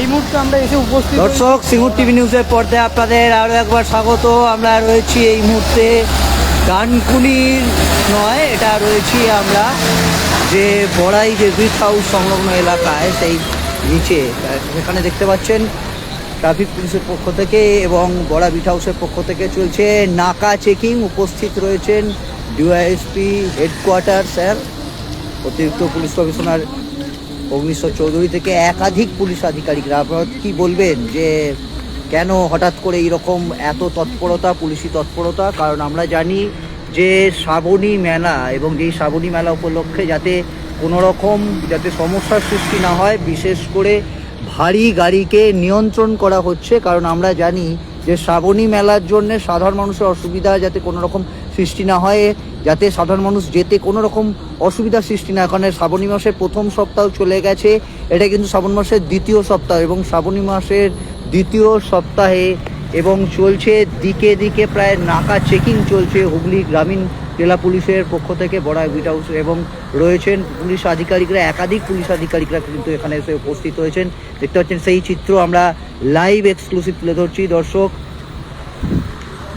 এই মুহূর্তে আমরা এসে উপস্থিত দর্শক, সিঙ্গুর টিভি নিউজের পর্দায় আপনাদের আরও একবার স্বাগত। আমরা রয়েছি এই মুহূর্তে ডানকুনির নয়, এটা রয়েছি আমরা যে বড়াই যে ব্রিজ হাউস সংলগ্ন এলাকায়, সেই নিচে এখানে দেখতে পাচ্ছেন ট্রাফিক পুলিশের পক্ষ থেকে এবং বড়া বিট হাউসের পক্ষ থেকে চলছে নাকা চেকিং উপস্থিত রয়েছেন ডিওয়াইএসপি হেডকোয়ার্টার স্যার অতিরিক্ত পুলিশ কমিশনার অগ্নিশ্বর চৌধুরী থেকে একাধিক পুলিশ আধিকারিকরা আপনারা কি বলবেন যে কেন হঠাৎ করে এইরকম এত তৎপরতা, পুলিশি তৎপরতা? কারণ আমরা জানি যে শ্রাবণী মেলা এবং যেই শ্রাবণী মেলা উপলক্ষে যাতে কোনো রকম যাতে সমস্যার সৃষ্টি না হয়, বিশেষ করে ভারী গাড়িকে নিয়ন্ত্রণ করা হচ্ছে। কারণ আমরা জানি যে শ্রাবণী মেলার জন্য সাধারণ মানুষের অসুবিধা যাতে কোনো রকম সৃষ্টি না হয়, যাতে সাধারণ মানুষ যেতে কোনো রকম অসুবিধার সৃষ্টি না। কারণ শ্রাবণী মাসের প্রথম সপ্তাহ চলে গেছে এটা কিন্তু শ্রাবণ মাসের দ্বিতীয় সপ্তাহ এবং শ্রাবণী মাসের দ্বিতীয় সপ্তাহে এবং চলছে দিকে দিকে প্রায় নাকা চেকিং চলছে হুগলি গ্রামীণ জেলা পুলিশের পক্ষ থেকে বড় বিট হাউস এবং রয়েছেন পুলিশ আধিকারিকরা, একাধিক পুলিশ আধিকারিকরা কিন্তু এখানে এসে উপস্থিত হয়েছেন দেখতে পাচ্ছেন সেই চিত্র আমরা লাইভ এক্সক্লুসিভ তুলে ধরছি দর্শক,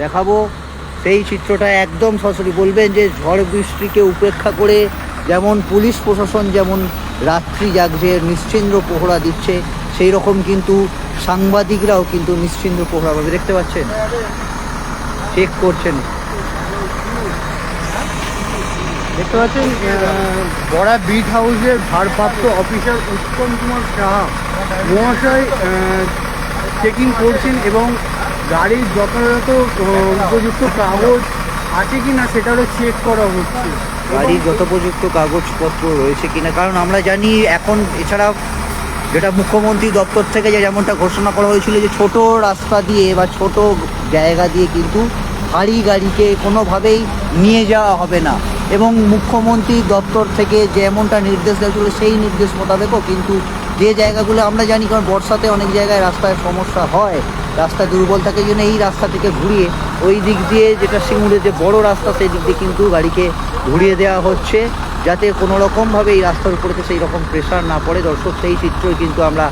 দেখাবো সেই চিত্রটা একদম সরাসরি বলবেন যে ঝড় বৃষ্টিকে উপেক্ষা করে যেমন পুলিশ প্রশাসন যেমন রাত্রি জাগছে, নিশ্চিন্দ্র প্রহরা দিচ্ছে সেই রকম কিন্তু সাংবাদিকরাও কিন্তু নিশ্চিন্দ্র প্রহরা পাবে দেখতে পাচ্ছেন। চেক করছেন। দেখতে পাচ্ছেন বড়া বিট হাউসের ভারপ্রাপ্ত অফিসার উত্তম কুমার সাহা মহাশয় চেকিং করছেন এবং গাড়ির যথাযথ উপযুক্ত কাগজ আছে কি না সেটারও চেক করা হচ্ছে। গাড়ির যথোপযুক্ত কাগজপত্র রয়েছে কিনা, কারণ আমরা জানি এখন এছাড়া যেটা মুখ্যমন্ত্রী দপ্তর থেকে যে যেমনটা ঘোষণা করা হয়েছিল যে ছোট রাস্তা দিয়ে বা ছোট জায়গা দিয়ে কিন্তু ভারী গাড়িকে কোনোভাবেই নিয়ে যাওয়া হবে না। এবং মুখ্যমন্ত্রী দপ্তর থেকে যেমনটা নির্দেশ দেওয়া ছিল সেই নির্দেশ মোতাবেকও কিন্তু যে জায়গাগুলো আমরা জানি, কারণ বর্ষাতে অনেক জায়গায় রাস্তায় সমস্যা হয় রাস্তা দুর্বল থাকে জন্য এই রাস্তা থেকে ঘুরিয়ে ওই দিক দিয়ে যেটা সিঙ্গুরের যে বড় রাস্তা, সেই দিক দিয়ে কিন্তু গাড়িকে ঘুরিয়ে দেওয়া হচ্ছে যাতে কোনো রকমভাবে এই রাস্তার উপরে সেই রকম প্রেশার না পড়ে। দর্শক, সেই চিত্রই কিন্তু আমরা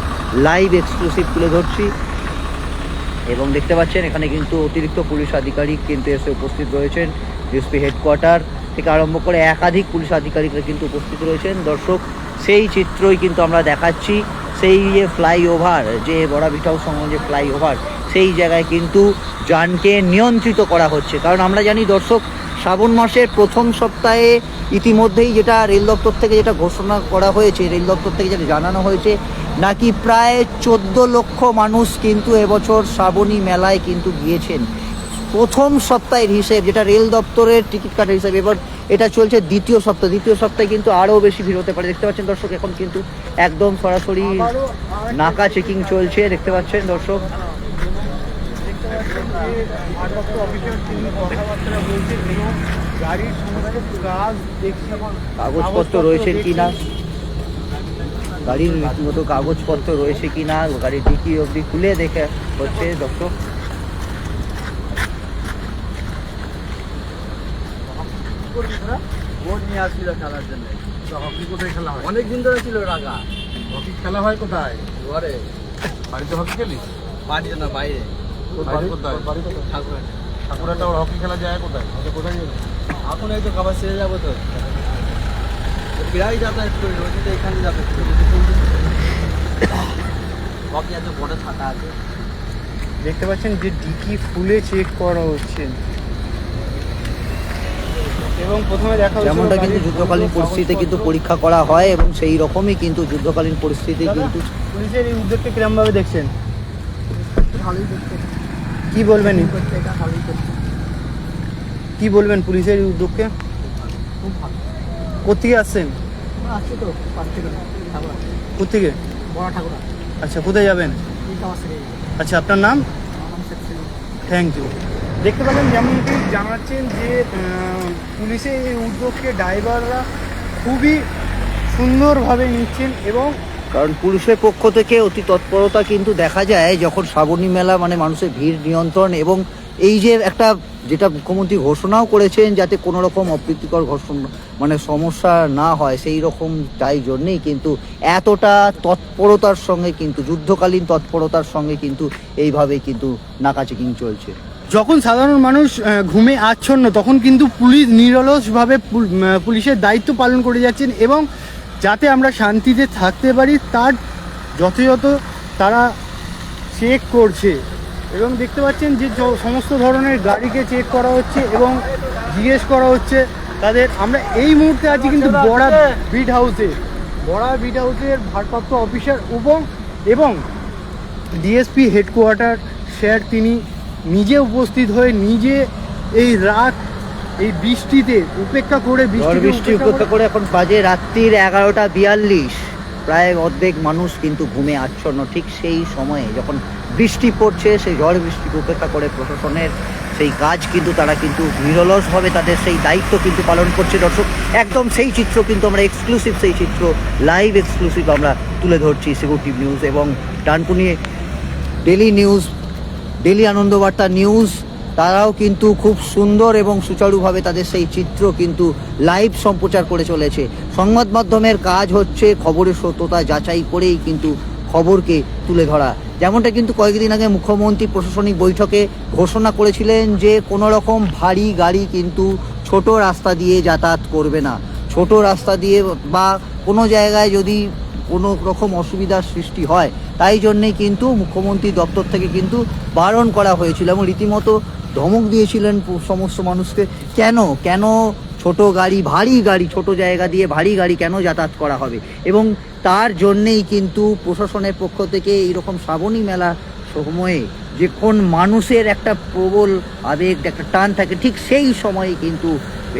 লাইভ এক্সক্লুসিভ তুলে ধরছি। এবং দেখতে পাচ্ছেন, এখানে কিন্তু অতিরিক্ত পুলিশ আধিকারিক কিন্তু এসে উপস্থিত রয়েছেন। ডিএসপি হেডকোয়ার্টার থেকে আরম্ভ করে একাধিক পুলিশ আধিকারিকরা কিন্তু উপস্থিত রয়েছেন। দর্শক, সেই চিত্রই কিন্তু আমরা দেখাচ্ছি। সেই যে ফ্লাইওভার যে বড়াভিটাও সংলগ্ন যে ফ্লাইওভার সেই জায়গায় কিন্তু যানকে নিয়ন্ত্রিত করা হচ্ছে। কারণ আমরা জানি দর্শক, শ্রাবণ মাসের প্রথম সপ্তাহে ইতিমধ্যেই যেটা রেল দপ্তর থেকে যেটা ঘোষণা করা হয়েছে, রেল দপ্তর থেকে যেটা জানানো হয়েছে, নাকি প্রায় চোদ্দ লক্ষ মানুষ কিন্তু এবছর শ্রাবণী মেলায় কিন্তু গিয়েছেন। প্রথম সপ্তাহের হিসেব, যেটা রেল দপ্তরের টিকিট কাটার হিসেবে, এবার এটা চলছে দ্বিতীয় সপ্তাহ। দ্বিতীয় সপ্তাহে কিন্তু আরও বেশি ভিড় হতে পারে। দেখতে পাচ্ছেন দর্শক, এখন কিন্তু একদম সরাসরি নাকা চেকিং চলছে। দেখতে পাচ্ছেন দর্শক। কাগজপত্র রয়েছে কি না গাড়ির রীতিমতো কাগজপত্র রয়েছে কি না গাড়ির ডিকি অবধি খুলে দেখে হচ্ছে দর্শক। বোর্ড নিয়ে আসছিল খেলার জন্য। হকি কোথায় খেলা হয়? অনেক দিন ধরে ছিল রাগা হকি খেলা হয় কোথায়? ঘরে। বাড়িতে হকি খেলি? বাড়িতে না বাইরে। হকি খেলা যায় কোথায়? আচ্ছা কোথায় এখন এই তো খাবার ছেড়ে যাব তো। প্রায় যাতায়াত করি রোজই এখানে যাতায়াত করি হকি এত বড় ছাতা আছে। দেখতে পাচ্ছেন যে ডিকি ফুলে চেক করা হচ্ছে। এবং প্রথমে দেখা যেমনটা কিন্তু যুদ্ধকালীন পরিস্থিতিতে কিন্তু পরীক্ষা করা হয় এবং সেই রকমই কিন্তু যুদ্ধকালীন পরিস্থিতি কিন্তু পুলিশের এই উদ্যোগকে কিরম ভাবে দেখছেন? ভালোই দেখতে কি বলবেন? এটা ভালোই কি বলবেন পুলিশের এই উদ্যোগকে? খুব ভালো কোথেকে আসছেন? তো কোথেকে বড় ঠাকুর আচ্ছা কোথায় যাবেন আচ্ছা আপনার নাম। থ্যাংক ইউ দেখতে পেলেন যেমনটি জানাচ্ছেন যে পুলিশের এই উদ্যোগকে ড্রাইভাররা খুবই সুন্দরভাবে নিচ্ছেন এবং কারণ পুলিশের পক্ষ থেকে অতি তৎপরতা কিন্তু দেখা যায় যখন শ্রাবণী মেলা মানে মানুষের ভিড় নিয়ন্ত্রণ এবং এই যে একটা যেটা মুখ্যমন্ত্রী ঘোষণাও করেছেন যাতে কোনো রকম অপ্রীতিকর ঘোষণা মানে সমস্যা না হয়, সেই রকম তাই জন্যেই কিন্তু এতটা তৎপরতার সঙ্গে কিন্তু, যুদ্ধকালীন তৎপরতার সঙ্গে কিন্তু এইভাবে কিন্তু নাকা চেকিং চলছে। যখন সাধারণ মানুষ ঘুমে আচ্ছন্ন তখন কিন্তু পুলিশ নিরলসভাবে পুলিশের দায়িত্ব পালন করে যাচ্ছেন এবং যাতে আমরা শান্তিতে থাকতে পারি তার যথাযথ তারা চেক করছে। এবং দেখতে পাচ্ছেন যে সমস্ত ধরনের গাড়িকে চেক করা হচ্ছে এবং জিজ্ঞেস করা হচ্ছে তাদের। আমরা এই মুহূর্তে আছি কিন্তু বড়া বিট হাউসে বড়া বিট হাউসের ভারপ্রাপ্ত অফিসার এবং এবং ডিএসপি হেডকোয়ার্টার স্যার তিনি নিজে উপস্থিত হয়ে নিজে এই রাত এই বৃষ্টিতে উপেক্ষা করে বৃষ্টি উপেক্ষা করে এখন বাজে রাত্রির এগারোটা বিয়াল্লিশ। প্রায় অর্ধেক মানুষ কিন্তু ঘুমে আচ্ছন্ন। ঠিক সেই সময়ে যখন বৃষ্টি পড়ছে সেই ঝড় বৃষ্টিকে উপেক্ষা করে প্রশাসনের সেই কাজ কিন্তু তারা কিন্তু নিরলসভাবে তাদের সেই দায়িত্ব কিন্তু পালন করছে। দর্শক একদম সেই চিত্র কিন্তু আমরা এক্সক্লুসিভ সেই চিত্র লাইভ এক্সক্লুসিভ আমরা তুলে ধরছি। সিকিউরিটি নিউজ এবং Dankuni daily news daily Anandabarta news, তারাও কিন্তু খুব সুন্দর এবং সুচারুভাবে তাদের সেই চিত্র কিন্তু লাইভ সম্প্রচার করে চলেছে। সংবাদ মাধ্যমের কাজ হচ্ছে খবরের সত্যতা যাচাই করেই কিন্তু খবরকে তুলে ধরা। যেমনটা কিন্তু কয়েকদিন আগে মুখ্যমন্ত্রী প্রশাসনিক বৈঠকে ঘোষণা করেছিলেন যে কোনো রকম ভারী গাড়ি কিন্তু ছোট রাস্তা দিয়ে যাতায়াত করবে না। ছোট রাস্তা দিয়ে বা কোনো জায়গায় যদি কোনো রকম অসুবিধার সৃষ্টি হয়। তাই জন্যেই কিন্তু মুখ্যমন্ত্রী দপ্তর থেকে কিন্তু বারণ করা হয়েছিল এবং রীতিমতো ধমক দিয়েছিলেন সমস্ত মানুষকে। কেন? কেন ছোট গাড়ি, ভারী গাড়ি, ছোট জায়গা দিয়ে ভারী গাড়ি কেন যাতায়াত করা হবে? এবং তার জন্যেই কিন্তু প্রশাসনের পক্ষ থেকে এইরকম শ্রাবণী মেলা সময়ে যে কোন মানুষের একটা প্রবল আবেগ, একটা টান থাকে, ঠিক সেই সময়ে কিন্তু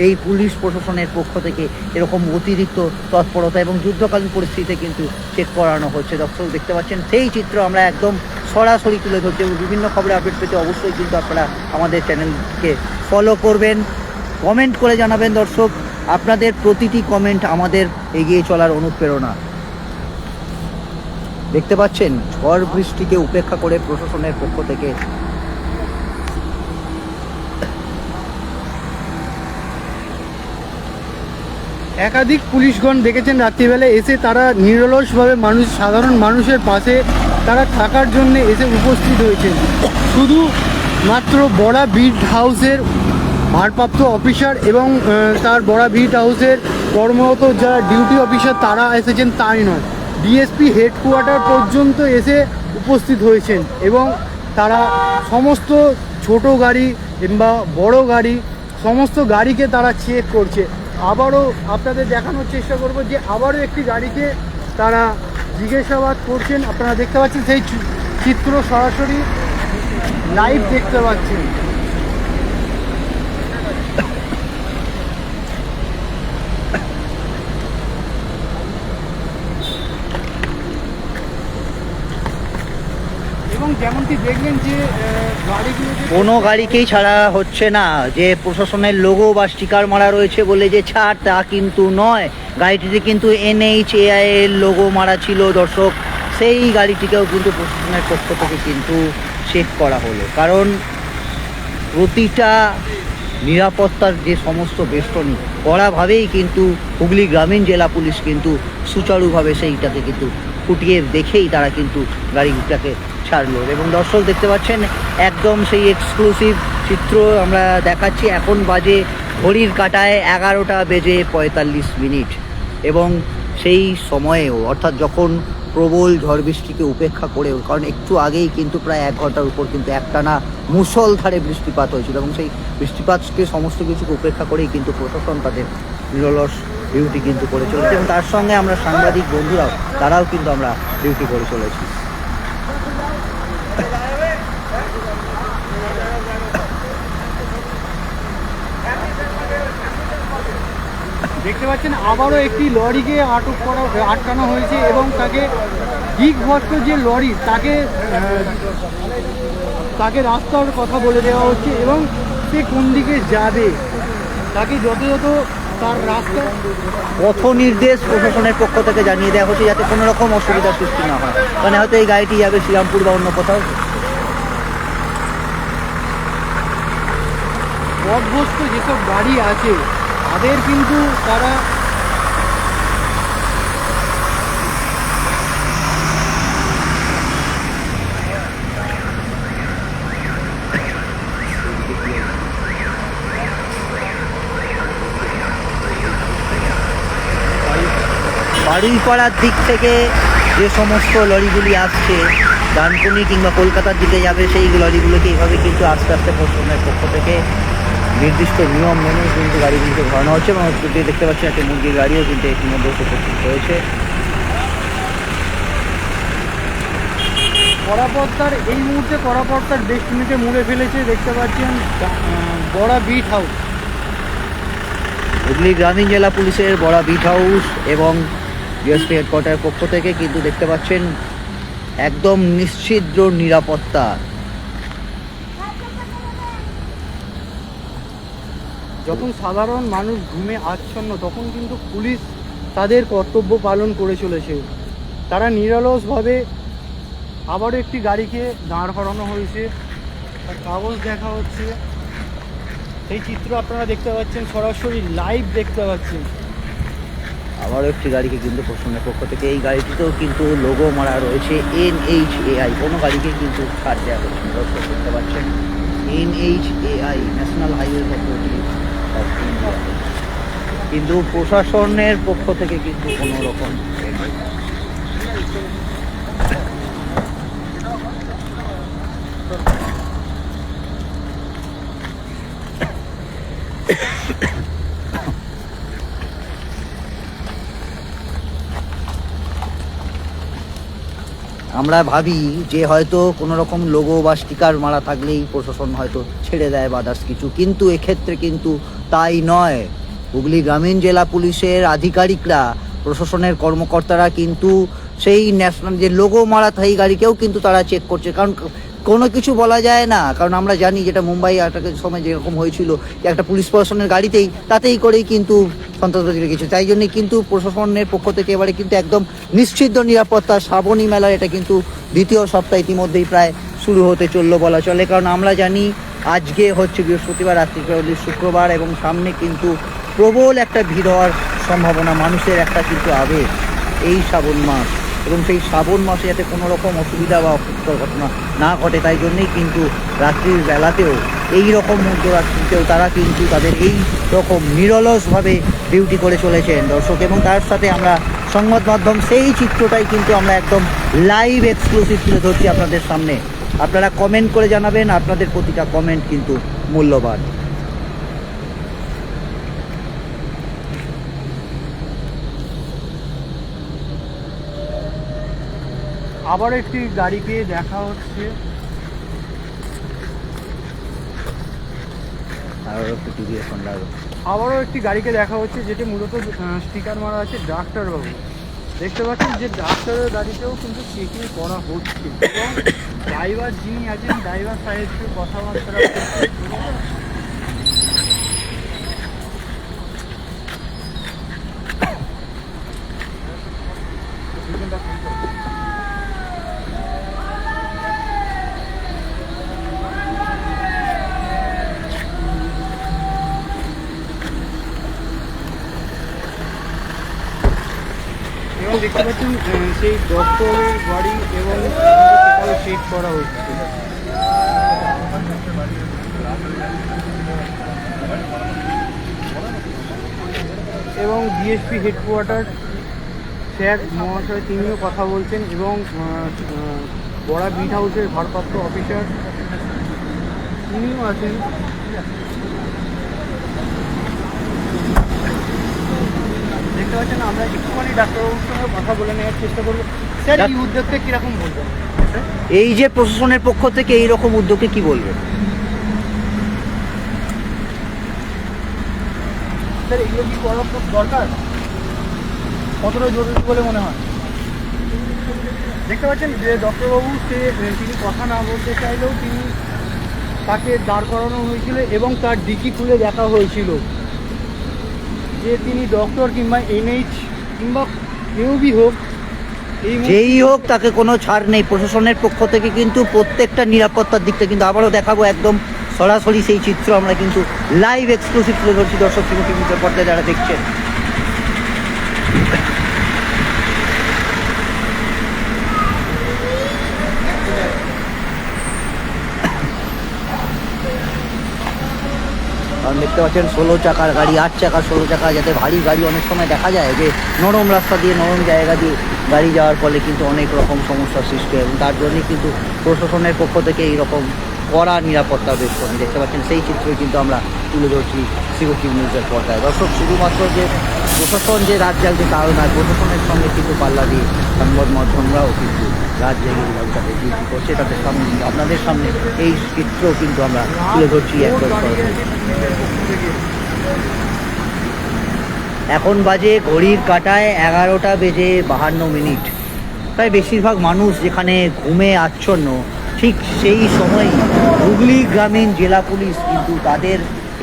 এই পুলিশ প্রশাসনের পক্ষ থেকে এরকম অতিরিক্ত তৎপরতা এবং যুদ্ধকালীন পরিস্থিতিতে কিন্তু চেক করানো হচ্ছে। দর্শক, দেখতে পাচ্ছেন, সেই চিত্র আমরা একদম সরাসরি তুলে ধরছি এবং বিভিন্ন খবরে আপডেট পেতে অবশ্যই কিন্তু আপনারা আমাদের চ্যানেলকে ফলো করবেন। কমেন্ট করে জানাবেন দর্শক, আপনাদের প্রতিটি কমেন্ট আমাদের এগিয়ে চলার অনুপ্রেরণা। দেখতে পাচ্ছেন, ঝড় বৃষ্টিকে উপেক্ষা করে প্রশাসনের পক্ষ থেকে একাধিক পুলিশগণ দেখেছেন রাত্রিবেলা এসে তারা নিরলসভাবে মানুষ, সাধারণ মানুষের পাশে তারা থাকার জন্য এসে উপস্থিত হয়েছেন। শুধু মাত্র বড়া বিট হাউসের ভারপ্রাপ্ত অফিসার এবং তার বড়া বিট হাউসের কর্মরত যারা ডিউটি অফিসার তারা এসেছেন তাই নয়। ডিএসপি হেডকোয়ার্টার পর্যন্ত এসে উপস্থিত হয়েছেন এবং তারা সমস্ত ছোট গাড়ি কিংবা বড় গাড়ি, সমস্ত গাড়িকে তারা চেক করছে। আবারও আপনাদের দেখানোর চেষ্টা করব যে আবারও একটি গাড়িকে তারা জিজ্ঞাসাবাদ করছেন। আপনারা দেখতে পাচ্ছেন সেই চিত্র সরাসরি লাইভ দেখতে পাচ্ছেন। কোনো গাড়িকেই ছাড়া হচ্ছে না। যে প্রশাসনের লোগো বা স্টিকার মারা রয়েছে বলে যে ছাড়, তা কিন্তু নয়। গাড়িটিতে কিন্তু এনএইচএআই এর লোগো মারা ছিল, দর্শক। সেই গাড়িটিকেও কিন্তু প্রশাসনের পক্ষ থেকে কিন্তু চেক করা হলো। কারণ প্রতিটা নিরাপত্তার যে সমস্ত বেষ্টনী, কড়াভাবেই কিন্তু হুগলি গ্রামীণ জেলা পুলিশ কিন্তু সুচারুভাবে সেইটাকে কিন্তু ফুটিয়ে দেখেই তারা কিন্তু গাড়িটাকে ছাড়লো। এবং দর্শক দেখতে পাচ্ছেন, একদম সেই এক্সক্লুসিভ চিত্র আমরা দেখাচ্ছি। এখন বাজে ঘড়ির কাটায় এগারোটা বেজে পঁয়তাল্লিশ মিনিট। এবং সেই সময়েও, অর্থাৎ যখন প্রবল ঝড় বৃষ্টিকে উপেক্ষা করেও, কারণ একটু আগেই কিন্তু প্রায় এক ঘণ্টার উপর কিন্তু একটানা মুষলধারে বৃষ্টিপাত হয়েছিল। এবং সেই বৃষ্টিপাতকে সমস্ত কিছুকে উপেক্ষা করেই কিন্তু প্রশাসন তাদের নিরলস ডিউটি কিন্তু করে চলেছে এবং তার সঙ্গে আমরা সাংবাদিক বন্ধুরাও, তারাও কিন্তু আমরা ডিউটি করে চলেছি। দেখতে পাচ্ছেন, আবারও একটি লরিকে আটক করা, আটকানো হয়েছে এবং তাকে দিকভ্রষ্ট যে লরি, তাকে তাকে রাস্তার কথা বলে দেওয়া হচ্ছে এবং সে কোন দিকে যাবে, তাকে যথাযথ পথ নির্দেশ প্রশাসনের পক্ষ থেকে জানিয়ে দেওয়া হচ্ছে যাতে কোনো রকম অসুবিধার সৃষ্টি না হয়। মানে হয়তো এই গাড়িটি যাবে শ্রীরামপুর বা অন্য কোথাও। অভ্যস্ত যেসব গাড়ি আছে, তাদের কিন্তু তারা বাড়িপাড়ার দিক থেকে যে সমস্ত লরিগুলি আসছে ডানকুনি কিংবা কলকাতার দিকে যাবে সেই লরিগুলোকে এইভাবে কিন্তু আস্তে আস্তে প্রশাসনের পক্ষ থেকে নির্দিষ্ট নিয়ম মেনে কিন্তু গাড়িগুলিকে ঘোরানো হচ্ছে এবং দেখতে পাচ্ছি একটা মুরগির গাড়িও কিন্তু ইতিমধ্যে উপস্থিত হয়েছে কড়াপত্তার এই মুহূর্তে কড়াপত্তার ডেস্টিনিতে মুড়ে ফেলেছে দেখতে পাচ্ছেন বড়া বিট হাউস হুগলি গ্রামীণ জেলা পুলিশের বড়া বিট হাউস এবং ডিএসপি হেডকোয়ার্টারের পক্ষ থেকে কিন্তু দেখতে পাচ্ছেন একদম নিশ্চিদ্র নিরাপত্তা। যখন সাধারণ মানুষ ঘুমে আচ্ছন্ন, তখন কিন্তু পুলিশ তাদের কর্তব্য পালন করে চলেছে। তারা নিরলসভাবে আবারও একটি গাড়িকে দাঁড় করানো হয়েছে। তার কাগজ দেখা হচ্ছে। সেই চিত্র আপনারা দেখতে পাচ্ছেন, সরাসরি লাইভ দেখতে পাচ্ছেন। আবারও একটি গাড়িকে কিন্তু প্রশাসনের পক্ষ থেকে, এই গাড়িটিতেও কিন্তু লোগো মারা রয়েছে এন এইচ এআই কোনো গাড়িকে কিন্তু ছাড় দেওয়া হচ্ছে না। দর্শক দেখতে পাচ্ছেন N H AI national highway authority of India কিন্তু প্রশাসনের পক্ষ থেকে কিন্তু কোনো রকম এ নেই। আমরা ভাবি যে হয়তো কোনো রকম লোগো বা স্টিকার মারা থাকলেই প্রশাসন হয়তো ছেড়ে দেয় বাদার্স কিছু। কিন্তু এক্ষেত্রে কিন্তু তাই নয়। হুগলি গ্রামীণ জেলা পুলিশের আধিকারিকরা, প্রশাসনের কর্মকর্তারা কিন্তু সেই ন্যাশনাল যে লোগো মারা থাই গাড়িকেও কিন্তু তারা চেক করছে। কারণ কোনো কিছু বলা যায় না। কারণ আমরা জানি যেটা মুম্বাই আটাকের সময় যেরকম হয়েছিল যে একটা পুলিশ প্রশাসনের গাড়িতেই তাতেই করেই কিন্তু সন্ত্রাসবাদীরা কিছু। তাই জন্য কিন্তু প্রশাসনের পক্ষ থেকে এবারে কিন্তু একদম নিশ্চিদ্ধ নিরাপত্তা শ্রাবণী মেলা এটা কিন্তু দ্বিতীয় সপ্তাহ ইতিমধ্যেই প্রায় শুরু হতে চলল বলা চলে। কারণ আমরা জানি আজকে হচ্ছে বৃহস্পতিবার, রাত্রি শুক্রবার এবং সামনে কিন্তু প্রবল একটা ভিড় হওয়ার সম্ভাবনা, মানুষের একটা কিন্তু আবেগ। এই শ্রাবণ মাস। এবং সেই শ্রাবণ মাসে যাতে কোনো রকম অসুবিধা বা অপ্রীতিকর ঘটনা না ঘটে, তাই জন্যেই কিন্তু রাত্রির বেলাতেও এই রকম মধ্যরাত্রিতেও তারা কিন্তু তাদের এই রকম নিরলসভাবে ডিউটি করে চলেছেন দর্শক। এবং তার সাথে আমরা সংবাদ মাধ্যম সেই চিত্রটাই কিন্তু আমরা একদম লাইভ এক্সক্লুসিভ তুলে ধরছি আপনাদের সামনে। আপনারা কমেন্ট করে জানাবেন, আপনাদের প্রতিটা কমেন্ট কিন্তু মূল্যবান। আবার একটি গাড়িকে দেখা হচ্ছে। আবারও একটি গাড়িকে দেখা হচ্ছে যেটি মূলত স্টিকার মারা আছে ডাক্তারবাবু। দেখতে পাচ্ছেন যে ডাক্তারের গাড়িতেও কিন্তু চেকিং করা হচ্ছে এবং ড্রাইভার যিনি আছেন ড্রাইভার সাহেবকে কথাবার্তা বলছে। এবং দেখতে পাচ্ছেন সেই ডক্টরের গাড়ি এবং সেটাও করা হচ্ছে এবং ডিএসপি হেডকোয়ার্টার স্যার, মহাশয় তিনিও কথা বলছেন এবং বড়া বিট হাউসের ভারপ্রাপ্ত অফিসার তিনিও আছেন। দেখতে পাচ্ছেন আমরা একটুখানি ডাক্তারবাবুর সঙ্গে কথা বলে নেওয়ার চেষ্টা করব। স্যার এই উদ্যোগটা কীরকম বলবেন? এই যে প্রশাসনের পক্ষ থেকে এই রকম উদ্যোগে কি বলবেন? স্যার এগুলো কি করা খুব দরকার? কতটা জরুরি বলে মনে হয়? দেখতে পাচ্ছেন যে ডক্টরবাবু সে তিনি কথা না বলতে চাইলেও তিনি তাকে দাঁড় করানো হয়েছিল এবং তার ডিকি খুলে দেখা হয়েছিল। যে তিনি ডক্টর কিংবা এনএইচ কিংবা কেউ বি হোক যেই হোক, তাকে কোনো ছাড় নেই। প্রশাসনের পক্ষ থেকে কিন্তু প্রত্যেকটা নিরাপত্তার দিকটা কিন্তু আবারও দেখাবো একদম সরাসরি সেই চিত্র। আমরা কিন্তু লাইভ এক্সক্লুসিভ তুলে ধরছি দর্শক টিভিতে পর্দায় যারা দেখছেন কারণ দেখতে পাচ্ছেন, ষোলো চাকার গাড়ি, আট চাকা ষোলো চাকা, যাতে ভারী গাড়ি অনেক সময় দেখা যায় যে নরম রাস্তা দিয়ে, নরম জায়গা দিয়ে গাড়ি যাওয়ার ফলে কিন্তু অনেক রকম সমস্যার সৃষ্টি হয়। এবং তার জন্যই কিন্তু প্রশাসনের পক্ষ থেকে এইরকম কড়া নিরাপত্তা বেশ করে দেখতে পাচ্ছেন, সেই চিত্রই কিন্তু আমরা তুলে ধরছি সিকিউরিটি নিউজের পর্দায়। দর্শক, শুধুমাত্র যে প্রশাসন, যে রাত জাগছে তাও নয়, প্রশাসনের সঙ্গে কিন্তু পাল্লা দিয়ে সংবাদ মাধ্যমরাও কিন্তু রাত জেগে তাদের করছে। তাদের সামনে, আপনাদের সামনে এই চিত্র কিন্তু আমরা তুলে ধরছি একদম সরাসরি। এখন বাজে ঘড়ির কাটায় এগারোটা বেজে বাহান্ন মিনিট। প্রায় বেশিরভাগ মানুষ যেখানে ঘুমে আচ্ছন্ন, ঠিক সেই সময় হুগলি গ্রামীণ জেলা পুলিশ কিন্তু তাদের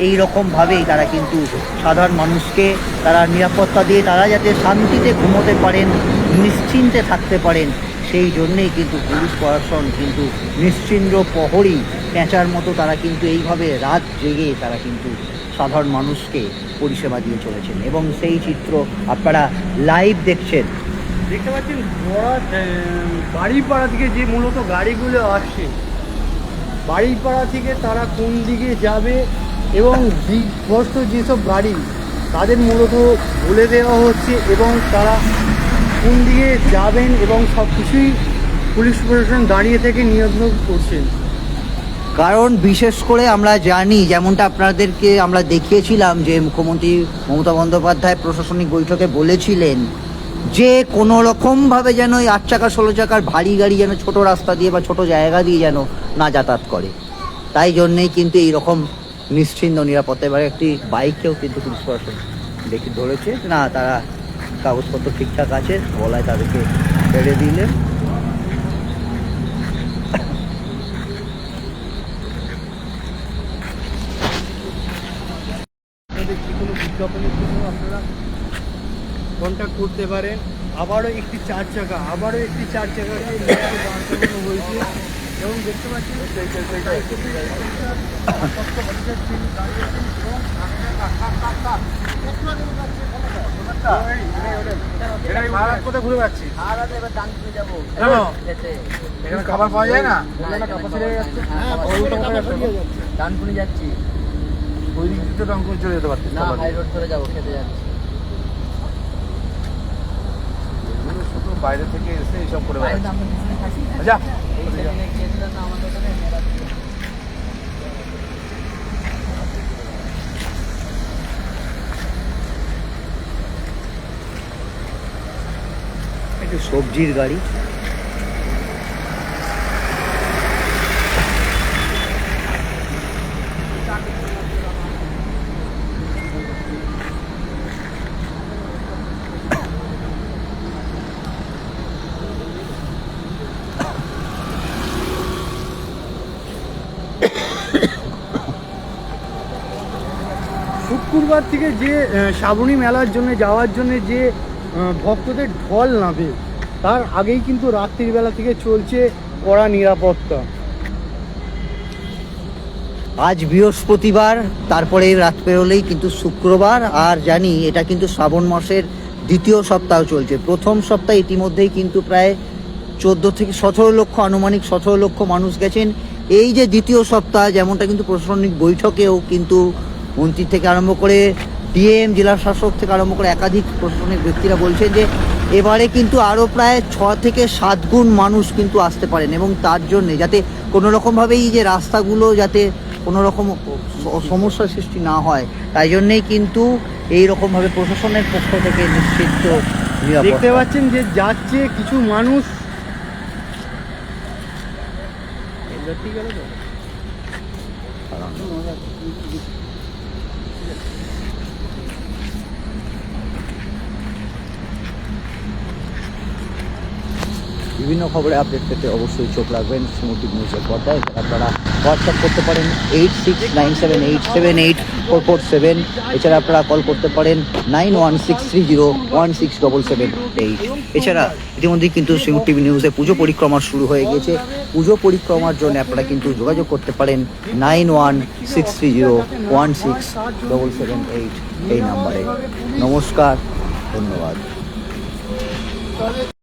এই রকমভাবেই তারা কিন্তু সাধারণ মানুষকে তারা নিরাপত্তা দিয়ে তারা যাতে শান্তিতে ঘুমোতে পারেন, নিশ্চিন্তে থাকতে পারেন, সেই জন্যেই কিন্তু পুলিশ প্রশাসন কিন্তু নিশ্চিন্দ্র প্রহরী, পেঁচার মতো তারা কিন্তু এইভাবে রাত জেগে তারা কিন্তু সাধারণ মানুষকে পরিষেবা দিয়ে চলেছেন এবং সেই চিত্র আপনারা লাইভ দেখছেন। দেখতে পাচ্ছেন বড়া বাড়িপাড়া থেকে যে মূলত গাড়িগুলো আসছে বাড়িপাড়া থেকে তারা কোন দিকে যাবে এবং দিকভ্রষ্ট যেসব গাড়ি, তাদের মূলত বলে দেওয়া হচ্ছে এবং তারা কোন দিকে যাবেন এবং সব কিছুই পুলিশ প্রশাসন দাঁড়িয়ে থেকে নিয়ন্ত্রণ করছেন। কারণ বিশেষ করে আমরা জানি, যেমনটা আপনাদেরকে আমরা দেখিয়েছিলাম যে মুখ্যমন্ত্রী মমতা বন্দ্যোপাধ্যায় প্রশাসনিক বৈঠকে বলেছিলেন যে কোনো রকমভাবে যেন এই আট চাকা ষোলো চাকার ভারী গাড়ি যেন ছোট রাস্তা দিয়ে বা ছোট জায়গা দিয়ে যেন না যাতায়াত করে। তাই জন্যেই কিন্তু এই রকম নিশ্চিন্ত নিরাপত্তা। এবার একটি বাইককেও কিন্তু পুলিশ প্রশাসন দেখে ধরেছে। না, তারা কাগজপত্র ঠিকঠাক আছে, বলায় তাদেরকে ছেড়ে দিলেন আপনাদের যে কোনো বিজ্ঞাপনের জন্য আপনারা কন্ট্যাক্ট করতে পারেন। আবারও একটি চার চাকা আবারও একটি চার চাকাকে হয়েছে। এবং দেখতে এখানে খাবার পাওয়া যায় না? ডানকুনি যাচ্ছি। ওই দিক দিয়ে তো রংপুর চলে যেতে পারতিস না হাই রোড ধরে যাব খেতে যাচ্ছি। বাইরে থেকে এসে এইসব করে বাইরে বেড়াচ্ছে তো আমরা পিছনে থাকি। যা এই সেদিনে গিয়েছিলাম না আমাদের ওখানে মেলাতে। একটু সবজির গাড়ি শুক্রবার থেকে যে শ্রাবণী মেলার জন্য যাওয়ার জন্য যে ভক্তদের ঢল নামে, তার আগেই কিন্তু রাত্রির বেলা থেকে চলছে কড়া নিরাপত্তা। আজ বৃহস্পতিবার, তারপরে রাত পেরোলেই কিন্তু শুক্রবার, আর জানি এটা কিন্তু শ্রাবণ মাসের দ্বিতীয় সপ্তাহ চলছে। প্রথম সপ্তাহে ইতিমধ্যেই কিন্তু প্রায় চোদ্দ থেকে সতেরো লক্ষ, আনুমানিক সতেরো লক্ষ মানুষ গেছেন। এই যে দ্বিতীয় সপ্তাহ, যেমনটা কিন্তু প্রশাসনিক বৈঠকেও কিন্তু মন্ত্রী থেকে আরম্ভ করে ডিএম জেলা শাসক থেকে আরম্ভ করে একাধিক প্রশাসনিক ব্যক্তিরা বলছেন যে এবারে কিন্তু আরও প্রায় ছ থেকে সাত গুণ মানুষ কিন্তু আসতে পারেন এবং তার জন্যে যাতে কোনো রকমভাবেই যে রাস্তাগুলো যাতে কোনো রকম সমস্যার সৃষ্টি না হয় তাই জন্যেই কিন্তু এই রকমভাবে প্রশাসনের পক্ষ থেকে নিশ্চিত। দেখতে পাচ্ছেন যে যাচ্ছে কিছু মানুষ ঠিক আছে বিভিন্ন খবরে আপডেট পেতে অবশ্যই চোখ রাখবেন। সিমুটি নিউজের পর্দায় আপনারা হোয়াটসঅ্যাপ করতে পারেন eight six nine seven eight seven eight four four seven এছাড়া আপনারা কল করতে পারেন nine one six three zero one six double seven eight এছাড়া ইতিমধ্যেই কিন্তু সিমুট টিভি নিউজে পুজো পরিক্রমা শুরু হয়ে গেছে পুজো পরিক্রমার জন্য আপনারা কিন্তু যোগাযোগ করতে পারেন nine one six three zero one six double seven eight এই নাম্বারে। নমস্কার, ধন্যবাদ।